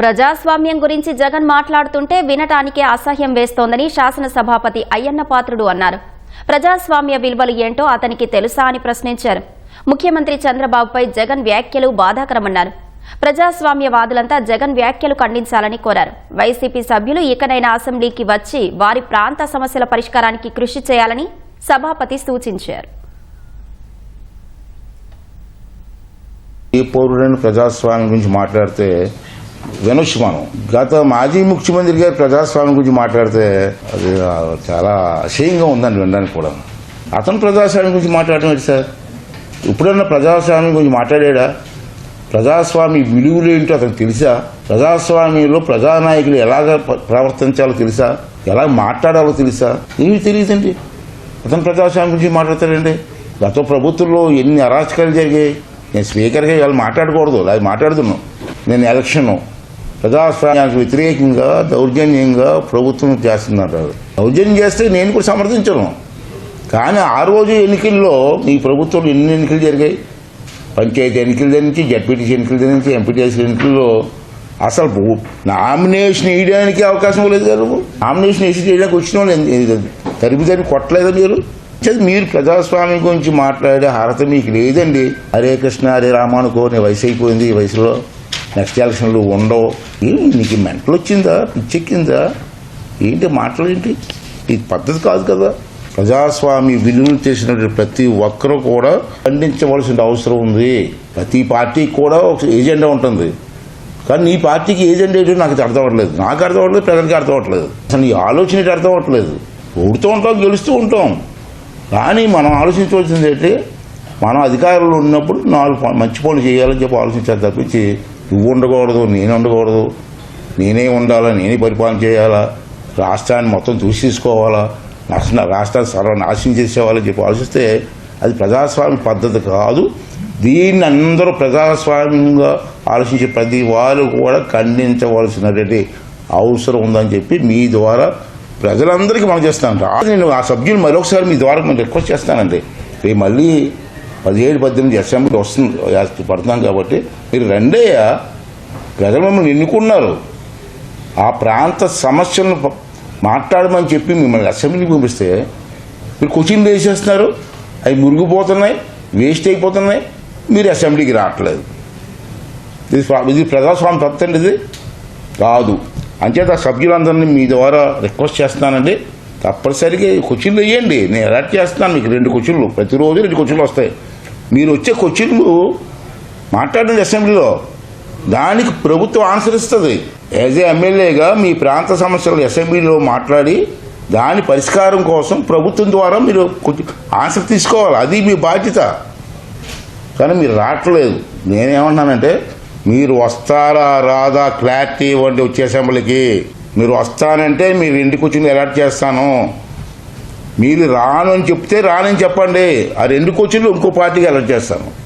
ప్రజాస్వామ్యం గురించి జగన్ మాట్లాడుతుంటే వినటానికే అసహ్యం వేస్తోందని శాసనసభాపతి అయ్యన్న పాత్రుడు అన్నారు. ప్రజాస్వామ్య విలువలు ఏంటో అతనికి తెలుసా అని ప్రశ్నించారు. ముఖ్యమంత్రి చంద్రబాబుపై జగన్ వ్యాఖ్యలు బాధాకరమన్నారు. ప్రజాస్వామ్యవాదులంతా జగన్ వ్యాఖ్యలు ఖండించాలని కోరారు. వైసీపీ సభ్యులు ఇకనైనా అసెంబ్లీకి వచ్చి వారి ప్రాంత సమస్యల పరిష్కారానికి కృషి చేయాలని సభాపతి సూచించారు. ఈ పౌరుడైన ప్రజాస్వామ్యం గురించి మాట్లాడితే వినొచ్చు మనం గత మాజీ ముఖ్యమంత్రి గారు ప్రజాస్వామ్యం గురించి మాట్లాడితే అది చాలా అసహ్యంగా ఉందండి వినడానికి కూడా. అతను ప్రజాస్వామ్యం గురించి మాట్లాడడం ఏంటి సార్? ఇప్పుడన్నా ప్రజాస్వామ్యం గురించి మాట్లాడా ప్రజాస్వామ్య విలువలు ఏంటో అతనికి తెలుసా? ప్రజాస్వామ్యంలో ప్రజానాయకులు ఎలాగ ప్రవర్తించాలో తెలుసా? ఎలా మాట్లాడాలో తెలుసా? ఏమి తెలియదండి. అతను ప్రజాస్వామ్యం గురించి మాట్లాడతాడండి. గత ప్రభుత్వంలో ఎన్ని అరాచకాలు జరిగాయి? నేను స్పీకర్గా ఇవాళ మాట్లాడకూడదు. అది మాట్లాడుతున్నాను నేను ఎలక్షన్. ప్రజాస్వామ్యానికి వ్యతిరేకంగా దౌర్జన్యంగా ప్రభుత్వం చేస్తున్నారు దౌర్జన్యం చేస్తే నేను కూడా సమర్థించను. కానీ ఆ రోజు ఎన్నికల్లో మీ ప్రభుత్వంలో ఎన్ని ఎన్నికలు జరిగాయి? పంచాయతీ ఎన్నికల దగ్గర నుంచి జడ్పీటీసీ ఎన్నికల దగ్గర నుంచి ఎంపీటీసీ ఎన్నికల్లో అసలు నామినేషన్ వేయడానికి అవకాశం లేదు కదా నామినేషన్ వేసి చేయడానికి వచ్చిన వాళ్ళు ఎందు- తరిమి తరిమి కొట్టలేదా మీరు? మీరు ప్రజాస్వామ్యం గురించి మాట్లాడే అర్హత మీకు లేదండి. హరే కృష్ణ హరే రామానుకో నీ వయసు అయిపోయింది ఈ వయసులో. నెక్స్ట్ ఎలక్షన్లు ఉండవు. ఏమి నీకు మెంటలు వచ్చిందా? పిచ్చెక్కిందా ఏంటి మాటలేంటి ఇది పద్ధతి కాదు కదా. ప్రజాస్వామి విలువలు చేసినటువంటి ప్రతి ఒక్కరూ కూడా ఖండించవలసిన అవసరం ఉంది. ప్రతి పార్టీకి కూడా ఒక ఏజెండా ఉంటుంది. కానీ నీ పార్టీకి ఏజెండా ఏంటో నాకు అర్థం అవ్వట్లేదు. నాకు అర్థం అవ్వట్లేదు ప్రజలకి అర్థం అవ్వట్లేదు. అసలు నీ ఆలోచన అర్థం అవ్వట్లేదు. ఓడుతూ ఉంటాం గెలుస్తూ ఉంటాం. కానీ మనం ఆలోచించవలసింది ఏంటి? మనం అధికారంలో ఉన్నప్పుడు నాలుగు మంచి పనులు చేయాలని చెప్పి ఆలోచించాలి తప్పించి నువ్వు ఉండకూడదు నేను ఉండకూడదు నేనే ఉండాలా నేనే పరిపాలన చేయాలా? రాష్ట్రాన్ని మొత్తం దూషించుకోవాలా? నష్ట రాష్ట్రాన్ని సర్వనాశనం చేసేవాళ్ళని చెప్పి ఆలోచిస్తే అది ప్రజాస్వామ్య పద్ధతి కాదు. దీన్ని అందరూ ప్రజాస్వామ్యంగా ఆలోచించే ప్రతి వారు కూడా ఖండించవలసినటువంటి అవసరం ఉందని చెప్పి మీ ద్వారా ప్రజలందరికీ మనం చేస్తాను. నేను ఆ సభ్యులు మరొకసారి మీ ద్వారా నేను రిక్వెస్ట్ చేస్తానండి. రేపు మళ్ళీ పదిహేడు పద్దెనిమిది అసెంబ్లీ వస్తుంది. పడుతున్నాం కాబట్టి మీరు రెండయ్యా ప్రజలు మిమ్మల్ని ఎన్నుకున్నారు. ఆ ప్రాంత సమస్యలను మాట్లాడమని చెప్పి మిమ్మల్ని అసెంబ్లీకి పంపిస్తే మీరు క్వశ్చన్లు వేసేస్తున్నారు. అవి మురిగిపోతున్నాయి వేస్ట్ అయిపోతున్నాయి. మీరు అసెంబ్లీకి రావట్లేదు. ఇది ఇది ప్రజాస్వామ్య తప్పండి ఇది. కాదు. అంచేత ఆ సభ్యులందరినీ మీ ద్వారా రిక్వెస్ట్ చేస్తున్నానండి. తప్పనిసరిగా క్వశ్చన్లు వేయండి. నేను అలర్ట్ చేస్తున్నాను. మీకు రెండు క్వశ్చన్లు. ప్రతిరోజు రెండు క్వశ్చన్లు వస్తాయి. మీరు వచ్చే క్వశ్చన్లు మాట్లాడండి అసెంబ్లీలో దానికి ప్రభుత్వం ఆన్సర్ ఇస్తుంది. యాజ్ ఏ ఎమ్మెల్యేగా మీ ప్రాంత సమస్యలు అసెంబ్లీలో మాట్లాడి దాని పరిష్కారం కోసం ప్రభుత్వం ద్వారా మీరు కొంచెం ఆన్సర్ తీసుకోవాలి. అది మీ బాధ్యత. కానీ మీరు రావట్లేదు. నేనేమన్నానంటే మీరు వస్తారా రాదా క్లారిటీ ఇవ్వండి వచ్చే అసెంబ్లీకి. మీరు వస్తానంటే మీరు ఇంటికి వచ్చింది అలర్ట్ చేస్తాను. మీరు రాను అని చెప్తే రానని చెప్పండి. ఆ రెండు క్వశ్చన్లు ఇంకో పార్టీకి అలర్ట్ చేస్తాను.